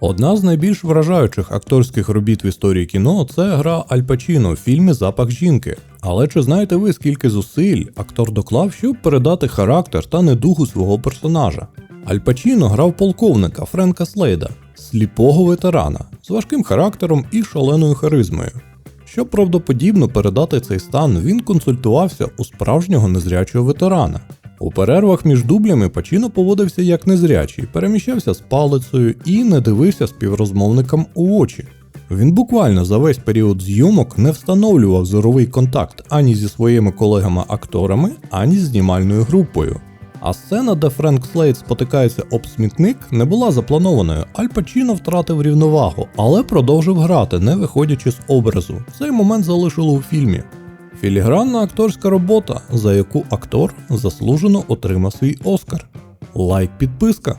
Одна з найбільш вражаючих акторських робіт в історії кіно це гра Аль Пачіно в фільмі Запах жінки. Але чи знаєте ви, скільки зусиль актор доклав, щоб передати характер та недугу свого персонажа? Аль Пачіно грав полковника Френка Слейда, сліпого ветерана з важким характером і шаленою харизмою. Щоб правдоподібно передати цей стан, він консультувався у справжнього незрячого ветерана. У перервах між дублями Пачіно поводився як незрячий, переміщався з палицею і не дивився співрозмовникам у очі. Він буквально за весь період зйомок не встановлював зоровий контакт ані зі своїми колегами-акторами, ані з знімальною групою. А сцена, де Френк Слейд спотикається об смітник, не була запланованою. Аль Пачіно втратив рівновагу, але продовжив грати, не виходячи з образу. Цей момент залишило у фільмі. Філігранна акторська робота, за яку актор заслужено отримав свій Оскар. Лайк підписка.